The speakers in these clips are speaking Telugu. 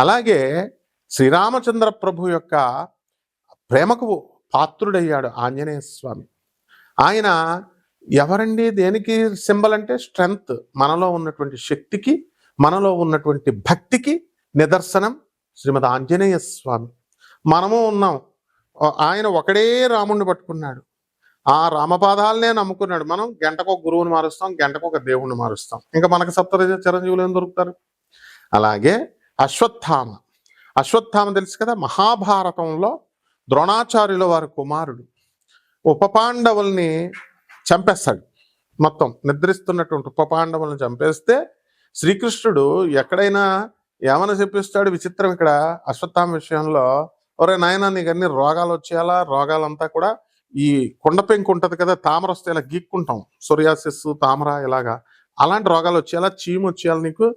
అలాగే శ్రీరామచంద్ర ప్రభు యొక్క ప్రేమకు పాత్రుడయ్యాడు ఆంజనేయ స్వామి. ఆయన ఎవరండి? దేనికి సింబల్ అంటే స్ట్రెంగ్త్ మనలో ఉన్నటువంటి శక్తికి మనలో ఉన్నటువంటి భక్తికి నిదర్శనం శ్రీమద్ ఆంజనేయ స్వామి. మనము ఉన్నాం. ఆయన ఒకడే రాముణ్ణి పట్టుకున్నాడు. ఆ రామపాదాలనే నమ్ముకున్నాడు. మనం గంటకు ఒక గురువుని మారుస్తాం గంటకు ఒక దేవుణ్ణి మారుస్తాం. ఇంకా మనకు సప్తరజ చిరంజీవులు ఏం దొరుకుతారు? అలాగే అశ్వత్థామ. అశ్వత్థామ తెలుసు కదా? మహాభారతంలో ద్రోణాచార్యుల వారి కుమారుడు. ఉపపాండవుల్ని చంపేస్తాడు. మొత్తం నిద్రిస్తున్నటువంటి ఉపపాండవులను చంపేస్తే శ్రీకృష్ణుడు ఎక్కడైనా ఏమైనా చెప్పిస్తాడు? విచిత్రం ఇక్కడ అశ్వత్థామ విషయంలో. ఒరే నాయన నీకు అన్ని రోగాలు వచ్చేయాలా రోగాలంతా కూడా ఈ కుండ పెంకు ఉంటుంది కదా? తామర వస్తే ఇలా గీక్కుంటాం. సూర్యాసిస్సు తామర ఇలాగా. అలాంటి రోగాలు వచ్చేయాలా చీము వచ్చేయాలి నీకు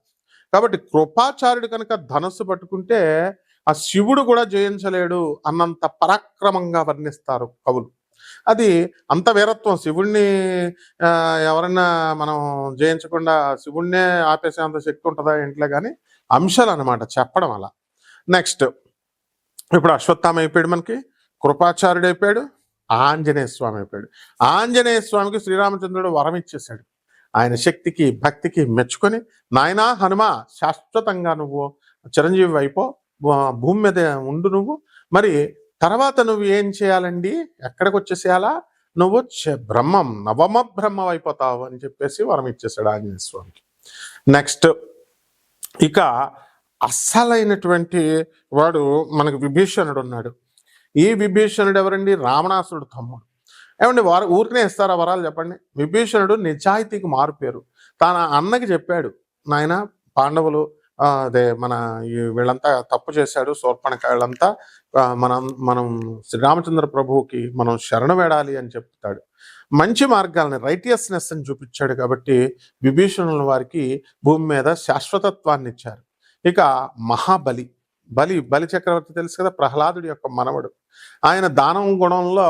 కాబట్టి కృపాచార్యుడు కనుక ధనస్సు పట్టుకుంటే ఆ శివుడు కూడా జయించలేడు అన్నంత పరాక్రమంగా వర్ణిస్తారు కవులు. అది అంత వీరత్వం. శివుణ్ణి ఎవరన్నా మనం జయించకుండా శివుణ్ణే ఆపేసేంత శక్తి ఉంటుందా ఇంట్లో కానీ అంశాలు అనమాట చెప్పడం అలా. నెక్స్ట్ ఇప్పుడు అశ్వత్థామ అయిపోయాడు మనకి కృపాచార్యుడు అయిపోయాడు ఆంజనేయ స్వామి అయిపోయాడు. ఆంజనేయ స్వామికి శ్రీరామచంద్రుడు వరం ఇచ్చేశాడు. ఆయన శక్తికి భక్తికి మెచ్చుకొని నాయనా హనుమ శాశ్వతంగా నువ్వు చిరంజీవి అయిపో భూ- భూమి మీద ఉండు నువ్వు. మరి తర్వాత నువ్వు ఏం చేయాలండి? ఎక్కడికి వచ్చేసేయాలా? నువ్వు బ్రహ్మం నవమ బ్రహ్మం అయిపోతావు అని చెప్పేసి వరం ఇచ్చేసాడు ఆంజనేయ స్వామికి. నెక్స్ట్ ఇక అస్సలైనటువంటి వాడు మనకు విభీషణుడు ఉన్నాడు. ఈ విభీషణుడు ఎవరండి? రావణాసుడు తమ్ముడు. ఏమండి వారు ఊరికనే ఇస్తారా వరాలు చెప్పండి? విభీషణుడు నిజాయితీకి మారుపేరు. తన అన్నకి చెప్పాడు నాయన పాండవులు అదే మన వీళ్ళంతా తప్పు చేశాడు శూర్పణకాయలంతా ఆ, మనం మనం శ్రీరామచంద్ర ప్రభువుకి మనం శరణ వేడాలి అని చెప్తాడు. మంచి మార్గాలని రైటియస్నెస్ అని చూపించాడు కాబట్టి విభీషణుల వారికి భూమి మీద శాశ్వతత్వాన్ని ఇచ్చారు. ఇక మహాబలి బలి బలి చక్రవర్తి తెలుసు కదా ప్రహ్లాదుడి యొక్క మనవడు. ఆయన దానం గుణంలో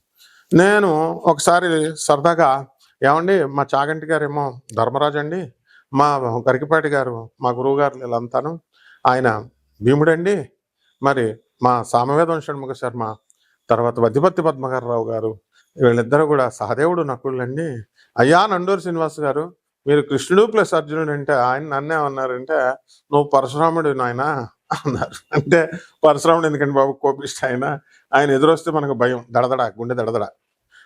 నేను ఒకసారి సరదాగా ఏమండి మా చాగంటి గారేమో ధర్మరాజు అండి మా గరికపాటి గారు మా గురువు గారు వీళ్ళంతాను. ఆయన భీముడండి. మరి మా సామవేదం షణ్ముఖ శర్మ తర్వాత వద్దిపత్తి పద్మగారరావు గారు వీళ్ళిద్దరూ కూడా సహదేవుడు నకుళ్ళండి అయ్యా నండూరు శ్రీనివాస్ గారు మీరు కృష్ణుడు ప్లస్ అర్జునుడు అంటే ఆయన నన్నే అన్నారంటే నువ్వు పరశురాముడు నాయన అన్నారు. అంటే పరశురాముడు ఎందుకంటే బాబు కోపిష్ట ఆయన? ఆయన ఎదురొస్తే మనకు భయం దడదడ గుండె దడదడ.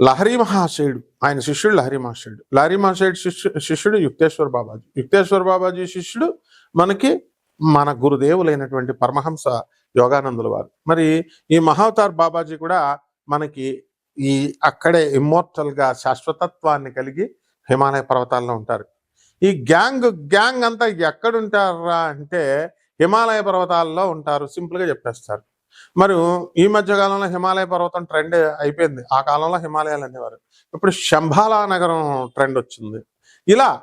లహరి మహాశయుడు ఆయన శిష్యుడు లహరి మహాశయుడు. లహరి మహాశయుడు శిష్యు శిష్యుడు యుక్తేశ్వర్ బాబాజీ. యుక్తేశ్వర్ బాబాజీ శిష్యుడు మనకి మన గురుదేవులైనటువంటి పరమహంస యోగానందుల వారు. మరి ఈ మహావతార్ బాబాజీ కూడా మనకి ఈ అక్కడే ఇమ్మోర్టల్గా శాశ్వతత్వాన్ని కలిగి హిమాలయ పర్వతాల్లో ఉంటారు. ఈ గ్యాంగ్ గ్యాంగ్ అంతా ఎక్కడుంటారా అంటే హిమాలయ పర్వతాల్లో ఉంటారు సింపుల్గా చెప్పేస్తారు. మరి ఈ మధ్య కాలంలో హిమాలయ పర్వతం ట్రెండ్ అయిపోయింది. ఆ కాలంలో హిమాలయాలు అనేవారు. ఇప్పుడు శంభాలా నగరం ట్రెండ్ వచ్చింది. ఇలా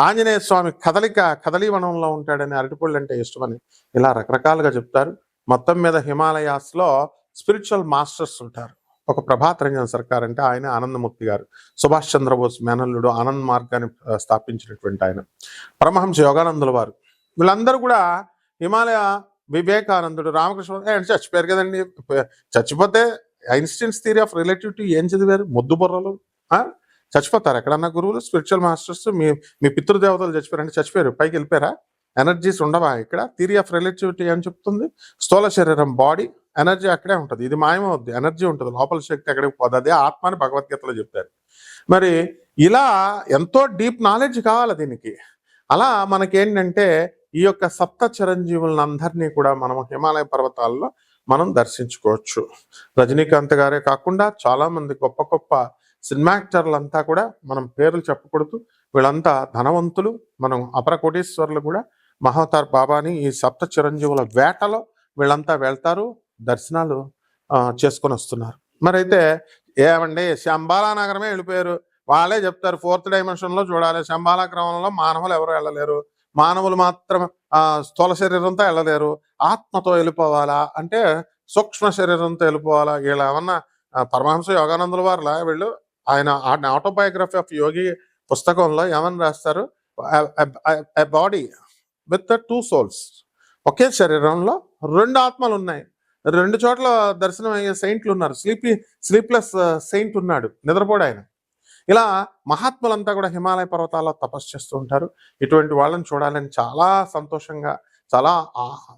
ఆంజనేయ స్వామి కదలిక కదలీవనంలో ఉంటాడని అరటిపళ్ళు అంటే ఇష్టమని ఇలా రకరకాలుగా చెప్తారు. మొత్తం మీద హిమాలయాస్లో స్పిరిచువల్ మాస్టర్స్ ఉంటారు. ఒక ప్రభాత్ రంజన్ సర్కార్ అంటే ఆయన ఆనందమూర్తి గారు. సుభాష్ చంద్రబోస్ మేనల్లుడు ఆనంద్ మార్గాన్ని స్థాపించినటువంటి ఆయన. పరమహంస యోగానందుల వారు. వీళ్ళందరూ కూడా హిమాలయ వివేకానందుడు రామకృష్ణ ఆయన చచ్చిపోయారు కదండి. చచ్చిపోతే ఐన్స్టీన్స్ థియరీ ఆఫ్ రిలేటివిటీ ఏం చదివారు? ముద్దు బుర్రలు? చచ్చిపోతారు ఎక్కడన్నా గురువులు స్పిరిచువల్ మాస్టర్స్ మీ మీ పితృదేవతలు చచ్చిపోయారంటే చచ్చిపోయారు పైకి వెళ్ళిపోయారా? ఎనర్జీస్ ఉండవా ఇక్కడ? థియరీ ఆఫ్ రిలేటివిటీ అని చెప్తుంది? స్థూల శరీరం బాడీ ఎనర్జీ అక్కడే ఉంటుంది. ఇది మాయమవుద్ది ఎనర్జీ ఉంటుంది లోపల శక్తి అక్కడికి పోదు. అదే ఆత్మ అని భగవద్గీతలో చెప్తారు. మరి ఇలా ఎంతో డీప్ నాలెడ్జ్ కావాలి దీనికి. అలా మనకేంటంటే ఈ యొక్క సప్త చిరంజీవులను అందరినీ కూడా మనం హిమాలయ పర్వతాల్లో మనం దర్శించుకోవచ్చు. రజనీకాంత్ గారే కాకుండా చాలా మంది గొప్ప గొప్ప సినిమా యాక్టర్లంతా కూడా మనం పేర్లు చెప్పకూడదు. వీళ్ళంతా ధనవంతులు. మనం అపర కోటీశ్వరులు కూడా. మహోతార్ బాబాని ఈ సప్త చిరంజీవుల వేటలో వీళ్ళంతా వెళ్తారు దర్శనాలు ఆ, చేసుకొని వస్తున్నారు. మరి అయితే ఏమండి శంబాలా నగరమే వెళ్ళిపోయారు. వాళ్ళే చెప్తారు ఫోర్త్ డైమెన్షన్లో చూడాలి. శంబాలా క్రమంలో మానవులు ఎవరు వెళ్ళలేరు. మానవులు మాత్రం ఆ స్థూల శరీరంతో వెళ్ళలేరు. ఆత్మతో వెళ్ళిపోవాలా? అంటే సూక్ష్మ శరీరంతో వెళ్ళిపోవాలా? వీళ్ళు ఏమన్నా పరమహంస యోగానందుల వారులా వీళ్ళు? ఆయన ఆటోబయోగ్రఫీ ఆఫ్ యోగి పుస్తకంలో ఏమని రాస్తారు? Body with two souls. ఒకే శరీరంలో రెండు ఆత్మలు ఉన్నాయి రెండు చోట్ల దర్శనం అయ్యే సెయింట్లు ఉన్నారు. స్లీపీ స్లీప్లెస్ సెయింట్ ఉన్నాడు. నిద్రపోడు ఆయన. ఇలా మహాత్ములంతా కూడా హిమాలయ పర్వతాల్లో తపస్సు చేస్తూ ఉంటారు. ఇటువంటి వాళ్ళని చూడాలని చాలా సంతోషంగా చాలా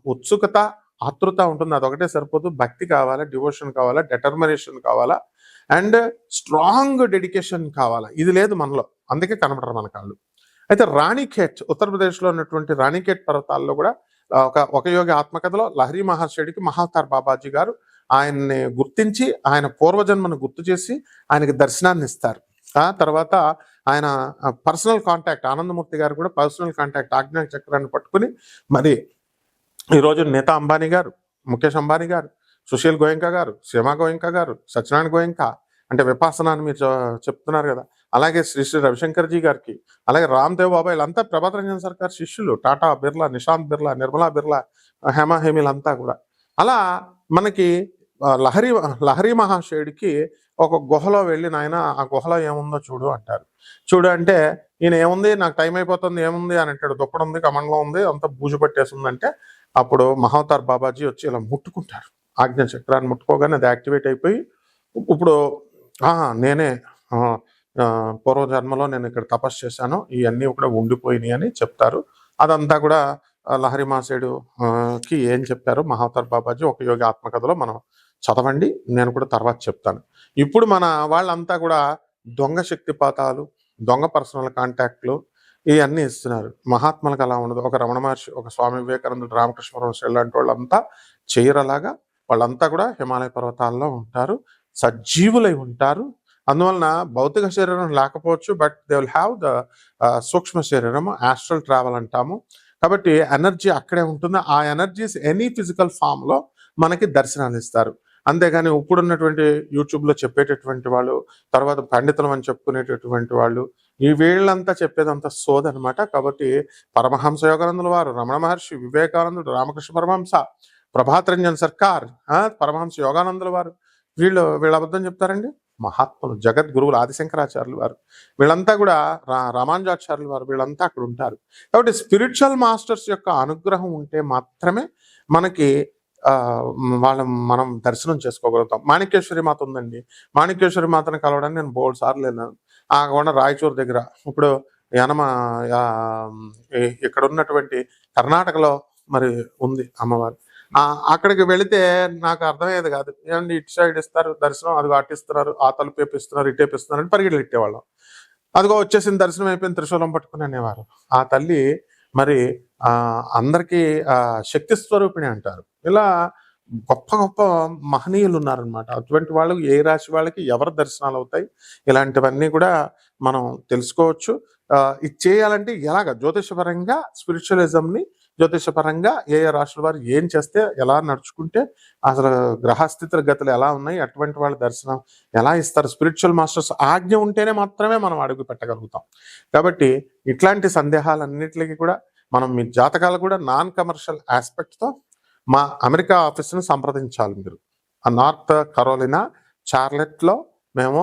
ఉత్సుకత ఆతృత ఉంటుంది. అదొకటే సరిపోదు. భక్తి కావాలా డివోషన్ కావాలా డెటర్మినేషన్ కావాలా అండ్ స్ట్రాంగ్ డెడికేషన్ కావాలా. ఇది లేదు మనలో. అందుకే కనబడరు మన కాళ్ళు. అయితే రాణిఖేట్ ఉత్తరప్రదేశ్లో ఉన్నటువంటి రాణిఖేట్ పర్వతాల్లో కూడా ఒక ఒక యోగి ఆత్మకథలో లహరి మహర్షుడికి మహావతార్ బాబాజీ గారు ఆయన్ని గుర్తించి ఆయన పూర్వజన్మను గుర్తు చేసి ఆయనకి దర్శనాన్ని ఇస్తారు. తర్వాత ఆయన పర్సనల్ కాంటాక్ట్ ఆనందమూర్తి గారు కూడా పర్సనల్ కాంటాక్ట్ ఆజ్ఞా చక్రాన్ని పట్టుకుని మరి ఈరోజు నేత అంబానీ గారు ముఖేష్ అంబానీ గారు సుశీల్ గోయంక గారు సీమా గోయంక గారు సత్యనారాయణ గోయంక అంటే విపాసన అని మీరు చెప్తున్నారు కదా. అలాగే శ్రీ శ్రీ రవిశంకర్ జీ గారికి అలాగే రామ్దేవ్ బాబా వీళ్ళంతా ప్రభాత్ రంజన్ సర్కార్ శిష్యులు టాటా బిర్లా నిశాంత్ బిర్లా నిర్మలా బిర్లా హేమా హేమిలంతా కూడా. అలా మనకి లహరి లహరి మహాశయుడికి ఒక గుహలో వెళ్ళి నాయన ఆ గుహలో ఏముందో చూడు అంటారు. చూడు అంటే ఈయన ఏముంది? నాకు టైం అయిపోతుంది ఏముంది? అని అంటాడు. దుప్పడం ఉంది కమండలం ఉంది అంతా బూజు పట్టేసిందంటే అప్పుడు మహావతార్ బాబాజీ వచ్చి ఇలా ముట్టుకుంటారు. ఆజ్ఞ చక్రాన్ని ముట్టుకోగానే అది యాక్టివేట్ అయిపోయి ఇప్పుడు నేనే పూర్వ జన్మలో పూర్వజన్మలో నేను ఇక్కడ తపస్సు చేశాను ఇవన్నీ కూడా ఉండిపోయినాయి అని చెప్తారు. అదంతా కూడా లహరి మాసేడుకి కి ఏం చెప్పారు మహావతార్ బాబాజీ? ఒక యోగి ఆత్మకథలో మనం చదవండి నేను కూడా తర్వాత చెప్తాను. ఇప్పుడు మన వాళ్ళంతా కూడా దొంగ శక్తిపాతాలు దొంగ పర్సనల్ కాంటాక్ట్లు ఇవన్నీ ఇస్తున్నారు. మహాత్ములకు అలా ఉండదు. ఒక రమణ మహర్షి ఒక స్వామి వివేకానందుడు రామకృష్ణ పరమహంస లాంటి వాళ్ళంతా చేయరలాగా వాళ్ళంతా కూడా హిమాలయ పర్వతాల్లో ఉంటారు సజీవులై ఉంటారు. అందువలన భౌతిక శరీరం లేకపోవచ్చు but they will have the సూక్ష్మ శరీరం ఆస్ట్రల్ ట్రావెల్ అంటాము. కాబట్టి ఎనర్జీ అక్కడే ఉంటుంది. ఆ ఎనర్జీస్ ఎనీ ఫిజికల్ ఫామ్లో మనకి దర్శనాలు ఇస్తారు. అంతేగాని ఇప్పుడున్నటువంటి యూట్యూబ్లో చెప్పేటటువంటి వాళ్ళు తర్వాత పండితులం అని చెప్పుకునేటటువంటి వాళ్ళు ఈ వీళ్ళంతా చెప్పేదంతా సోదనమాట. కాబట్టి పరమహంస యోగానందుల వారు రమణ మహర్షి వివేకానందుడు రామకృష్ణ పరమహంస ప్రభాతరంజన్ సర్కార్ పరమహంస యోగానందుల వారు వీళ్ళు వీళ్ళ అబద్ధం చెప్తారండి? మహాత్ములు జగద్గురువులు ఆదిశంకరాచార్యులు వారు. వీళ్ళంతా కూడా రా రామానుజాచార్యులు వారు వీళ్ళంతా అక్కడ ఉంటారు. కాబట్టి స్పిరిచువల్ మాస్టర్స్ యొక్క అనుగ్రహం ఉంటే మాత్రమే మనకి వాళ్ళ మనం దర్శనం చేసుకోగలుగుతాం. మాణిక్యేశ్వరి మాత ఉందండి. మాణిక్యేశ్వరి మాతను కలవడానికి నేను బోల్డ్ సార్లు వెళ్ళాను. ఆ కొండ రాయచూరు దగ్గర. ఇప్పుడు యనమ ఇక్కడ ఉన్నటువంటి కర్ణాటకలో మరి ఉంది అమ్మవారు. అక్కడికి వెళితే నాకు అర్థమయ్యేది కాదు. ఏమండి ఇటు సైడ్ ఇస్తారు దర్శనం అది అటిస్తున్నారు ఆ తలుపు వేపిస్తున్నారు ఇటు వేపిస్తున్నారు అని పరిగెడలు ఇట్టేవాళ్ళం అదిగో వచ్చేసిన దర్శనం అయిపోయిన త్రిశూలం పట్టుకుని అనేవారు. ఆ తల్లి మరి అందరికీ శక్తి స్వరూపిణి అంటారు. ఇలా గొప్ప గొప్ప మహనీయులు ఉన్నారనమాట అటువంటి వాళ్ళకి ఏ రాశి వాళ్ళకి ఎవరి దర్శనాలు అవుతాయి ఇలాంటివన్నీ కూడా మనం తెలుసుకోవచ్చు. ఇది చేయాలంటే ఎలాగ? జ్యోతిషపరంగా స్పిరిచువలిజంని జ్యోతిషపరంగా ఏ ఏ రాష్ట్రాల వారు ఏం చేస్తే ఎలా నడుచుకుంటే అసలు గ్రహస్థితుల గతులు ఎలా ఉన్నాయి అటువంటి వాళ్ళ దర్శనం ఎలా ఇస్తారు స్పిరిచువల్ మాస్టర్స్ ఆజ్ఞ ఉంటేనే మాత్రమే మనం అడుగు పెట్టగలుగుతాం. కాబట్టి ఇట్లాంటి సందేహాలన్నిటికీ కూడా మనం మీ జాతకాలు కూడా నాన్ కమర్షియల్ ఆస్పెక్ట్తో మా అమెరికా ఆఫీస్ని సంప్రదించాలి మీరు. ఆ నార్త్ కరోలినా చార్లెట్లో మేము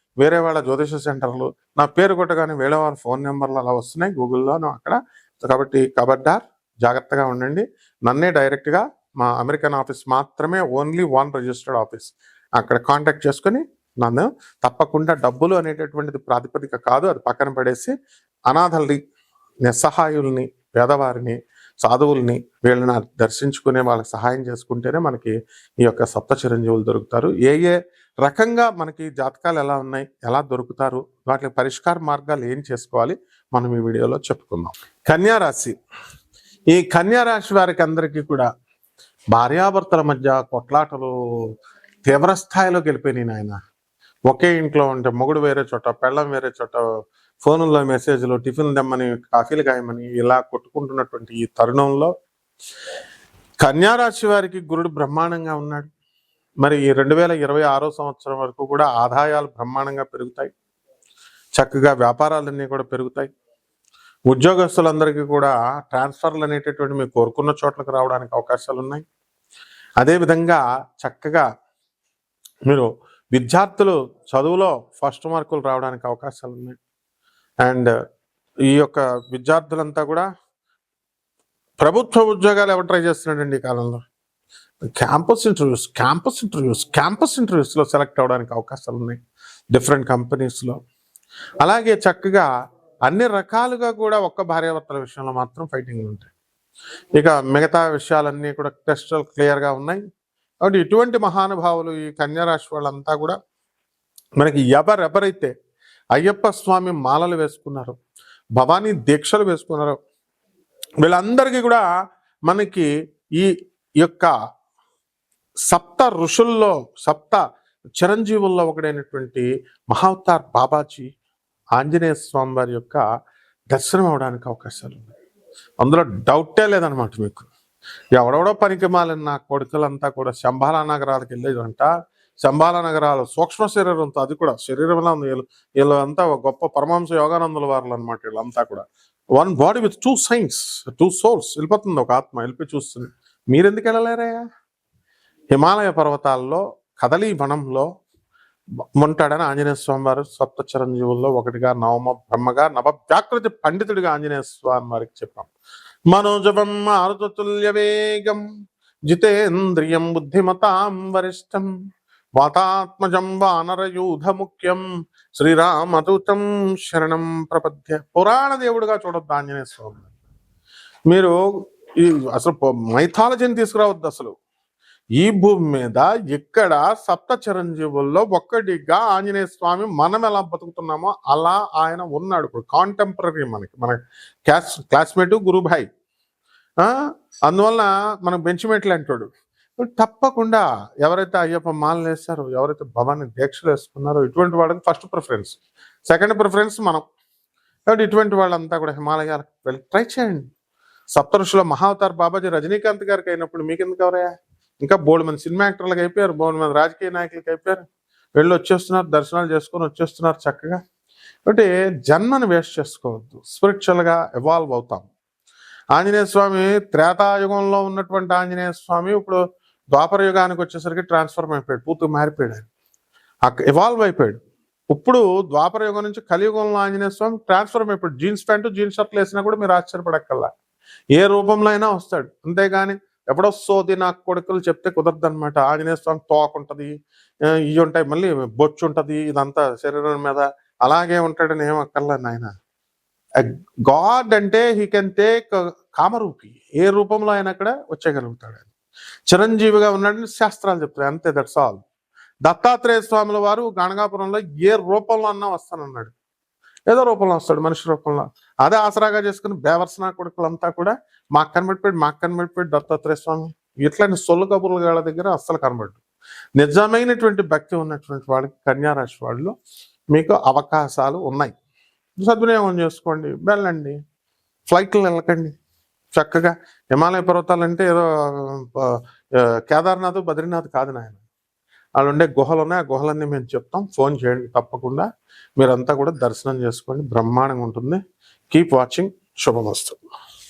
వేరే వాళ్ళ జ్యోతిష సెంటర్లు. నా పేరు కొట్టగానే వేరే వాళ్ళ ఫోన్ నెంబర్లు అలా వస్తున్నాయి గూగుల్లోనూ అక్కడ. కాబట్టి కబడ్డార్ జాగ్రత్తగా ఉండండి. నన్నే డైరెక్ట్గా మా అమెరికన్ ఆఫీస్ మాత్రమే ఓన్లీ వన్ రిజిస్టర్డ్ ఆఫీస్. అక్కడ కాంటాక్ట్ చేసుకొని నన్ను తప్పకుండా డబ్బులు అనేటటువంటిది ప్రాతిపదిక కాదు. అది పక్కన పడేసి అనాథల్ని నిస్సహాయుల్ని పేదవారిని సాధువుల్ని వీళ్ళని దర్శించుకునే వాళ్ళకి సహాయం చేసుకుంటేనే మనకి ఈ యొక్క సప్త చిరంజీవులు దొరుకుతారు. ఏ ఏ రకంగా మనకి జాతకాలు ఎలా ఉన్నాయి ఎలా దొరుకుతారు వాటి పరిష్కార మార్గాలు ఏం చేసుకోవాలి మనం ఈ వీడియోలో చెప్పుకుందాం. కన్యారాశి ఈ కన్యారాశి వారికి అందరికీ కూడా భార్యాభర్తల మధ్య కొట్లాటలు తీవ్ర స్థాయిలోకి వెళ్ళిపోయినాయి నాయన. ఒకే ఇంట్లో ఉంటే మొగుడు వేరే చోట పెళ్ళం వేరే చోట ఫోనుల్లో మెసేజ్లు టిఫిన్ దమ్మని కాఫీలు కాయమని ఇలా కొట్టుకుంటున్నటువంటి ఈ తరుణంలో కన్యారాశి వారికి గురుడు బ్రహ్మాండంగా ఉన్నాడు. మరి ఈ రెండు వేల ఇరవై ఆరో సంవత్సరం వరకు కూడా ఆదాయాలు బ్రహ్మాండంగా పెరుగుతాయి. చక్కగా వ్యాపారాలన్నీ కూడా పెరుగుతాయి. ఉద్యోగస్తులందరికీ కూడా ట్రాన్స్ఫర్లు అనేటటువంటి మీరు కోరుకున్న చోట్లకు రావడానికి అవకాశాలు ఉన్నాయి. అదేవిధంగా చక్కగా మీరు విద్యార్థులు చదువులో ఫస్ట్ మార్కులు రావడానికి అవకాశాలు ఉన్నాయి. అండ్ ఈ యొక్క విద్యార్థులంతా కూడా ప్రభుత్వ ఉద్యోగాలు ఎవరు ట్రై చేస్తున్నాడండి ఈ కాలంలో? Campus interviews campus interviews campus ఇంటర్వ్యూస్లో select అవ్వడానికి అవకాశాలు ఉన్నాయి. డిఫరెంట్ కంపెనీస్లో అలాగే చక్కగా అన్ని రకాలుగా కూడా ఒక్క భార్యాభర్తల విషయంలో మాత్రం ఫైటింగ్లు ఉంటాయి. ఇక మిగతా విషయాలన్నీ కూడా క్రిస్టల్ క్లియర్గా ఉన్నాయి. కాబట్టి ఇటువంటి మహానుభావులు ఈ కన్యారాశి వాళ్ళంతా కూడా మనకి ఎవరెవరైతే అయ్యప్ప స్వామి మాలలు వేసుకున్నారో భవానీ దీక్షలు వేసుకున్నారో వీళ్ళందరికీ కూడా మనకి ఈ యొక్క సప్త ఋషుల్లో సప్త చిరంజీవుల్లో ఒకడైనటువంటి మహావతార్ బాబాజీ ఆంజనేయ స్వామి వారి యొక్క దర్శనం అవడానికి అవకాశాలు ఉన్నాయి. అందులో డౌటే లేదనమాట మీకు. ఎవడెవడో పనికి మాలిన నా కొడుకులంతా కూడా శంభాల నగరాలకు వెళ్ళేదంట. శంభాల నగరాలు సూక్ష్మ శరీరంతో అది కూడా శరీరంలో ఉంది. వీళ్ళు అంతా ఒక గొప్ప పరమాంశ యోగానందుల వారు అనమాట వీళ్ళంతా కూడా. One body with two science two souls వెళ్ళిపోతుంది ఒక ఆత్మ వెళ్ళిపోయి చూస్తుంది. మీరెందుకు వెళ్ళలేరయ్యా? హిమాలయ పర్వతాల్లో కదలీ వనంలో ఉంటాడని ఆంజనేయ స్వామి వారు సప్త చిరంజీవుల్లో ఒకటిగా నవమ బ్రహ్మగా నవ వ్యాకృతి పండితుడిగా ఆంజనేయ స్వామి వారికి చెప్పాం. మనోజవం మారుతతుల్యవేగం జితేంద్రియం బుద్ధిమతాం వరిష్టం వాతాత్మజం వానరయూధ ముఖ్యం శ్రీరామదూతం శరణం ప్రపద్య. పురాణ దేవుడిగా చూడొద్దు ఆంజనేయ స్వామి మీరు ఈ అసలు మైథాలజీని తీసుకురావద్దు అసలు. ఈ భూమి మీద ఇక్కడ సప్త చిరంజీవుల్లో ఒక్కడిగా ఆంజనేయ స్వామి మనం ఎలా బతుకుతున్నామో అలా ఆయన ఉన్నాడు. ఇప్పుడు కాంటెంపరీ మనకి మన క్లాస్ క్లాస్మేట్ గురుభాయ్. అందువలన మనం మనకు బెంచ్మేట్లు అంటాడు తప్పకుండా ఎవరైతే అయ్యప్ప మాలలు వేస్తారో ఎవరైతే భవాన్ని దీక్షలు వేసుకున్నారో ఇటువంటి వాళ్ళకి ఫస్ట్ ప్రిఫరెన్స్ సెకండ్ ప్రిఫరెన్స్ మనం. కాబట్టి ఇటువంటి వాళ్ళంతా కూడా హిమాలయాలకు వెళ్ళి ట్రై చేయండి. సప్తరుషుల మహావతార్ బాబాజీ రజనీకాంత్ గారికి అయినప్పుడు మీకు ఎందుకు ఎవరయ్యా? ఇంకా బోల్డ్ మంది సినిమా యాక్టర్లకు అయిపోయారు బోల్డ్ మంది రాజకీయ నాయకులకు అయిపోయారు. వెళ్ళి వచ్చేస్తున్నారు దర్శనాలు చేసుకొని వచ్చేస్తున్నారు చక్కగా. కాబట్టి జన్మను వేస్ట్ చేసుకోవద్దు స్పిరిచువల్గా ఎవాల్వ్ అవుతాం. ఆంజనేయ స్వామి త్రేతాయుగంలో ఉన్నటువంటి ఆంజనేయ స్వామి ఇప్పుడు ద్వాపర యుగానికి వచ్చేసరికి ట్రాన్స్ఫర్మ్ అయిపోయాడు పూర్తిగా మారిపోయాడు. ఆయన అక్కడ ఎవాల్వ్ అయిపోయాడు. ఇప్పుడు ద్వాపర యుగం నుంచి కలియుగంలో ఆంజనేయ స్వామి ట్రాన్స్ఫర్మ్ అయిపోయాడు. జీన్స్ ప్యాంటు జీన్స్ షర్ట్లు వేసినా కూడా మీరు ఆశ్చర్యపడక్కల్లా ఏ రూపంలో అయినా వస్తాడు. అంతేగాని ఎప్పుడో సోది నాకు కొడుకులు చెప్తే కుదరదు అనమాట ఆంజనేయ స్వామి తోక ఉంటుంది ఇవి ఉంటాయి మళ్ళీ బొచ్చు ఉంటది ఇదంతా శరీరం మీద అలాగే ఉంటాడని ఏం అక్కర్లే నాయన. గాడ్ అంటే హీ కెన్ టేక్ కామరూపి ఏ రూపంలో అయినా అక్కడ వచ్చేయగలుగుతాడు చిరంజీవిగా ఉన్నాడని శాస్త్రాలు చెప్తాయి అంతే దట్స్ ఆల్ దత్తాత్రేయ స్వాముల వారు గణగాపురంలో ఏ రూపంలో అన్నా వస్తానన్నాడు. ఏదో రూపంలో వస్తాడు మనిషి రూపంలో. అదే ఆసరాగా చేసుకుని బేవర్సనా కొడుకులంతా కూడా మాకు కనబడిపోయాడు మాకు కనబడిపోయాడు దత్తాత్రేయ స్వామి. ఇట్లాంటి సొల్లు కబుర్ల గాళ్ళ దగ్గర అస్సలు కనబడ్డు. నిజమైనటువంటి భక్తి ఉన్నటువంటి వాళ్ళకి కన్యారాశి వాళ్ళు మీకు అవకాశాలు ఉన్నాయి. సద్వినియోగం చేసుకోండి వెళ్ళండి ఫ్లైట్లు వెళ్ళకండి చక్కగా హిమాలయ పర్వతాలు అంటే ఏదో కేదార్నాథ్ బద్రీనాథ్ కాదు నాయన. వాళ్ళు ఉండే గుహలు ఉన్నాయి ఆ గుహలన్నీ మేము చెప్తాం. ఫోన్ చేయండి తప్పకుండా. మీరంతా కూడా దర్శనం చేసుకోండి. బ్రహ్మాండంగా ఉంటుంది. Keep watching. శుభమస్తు.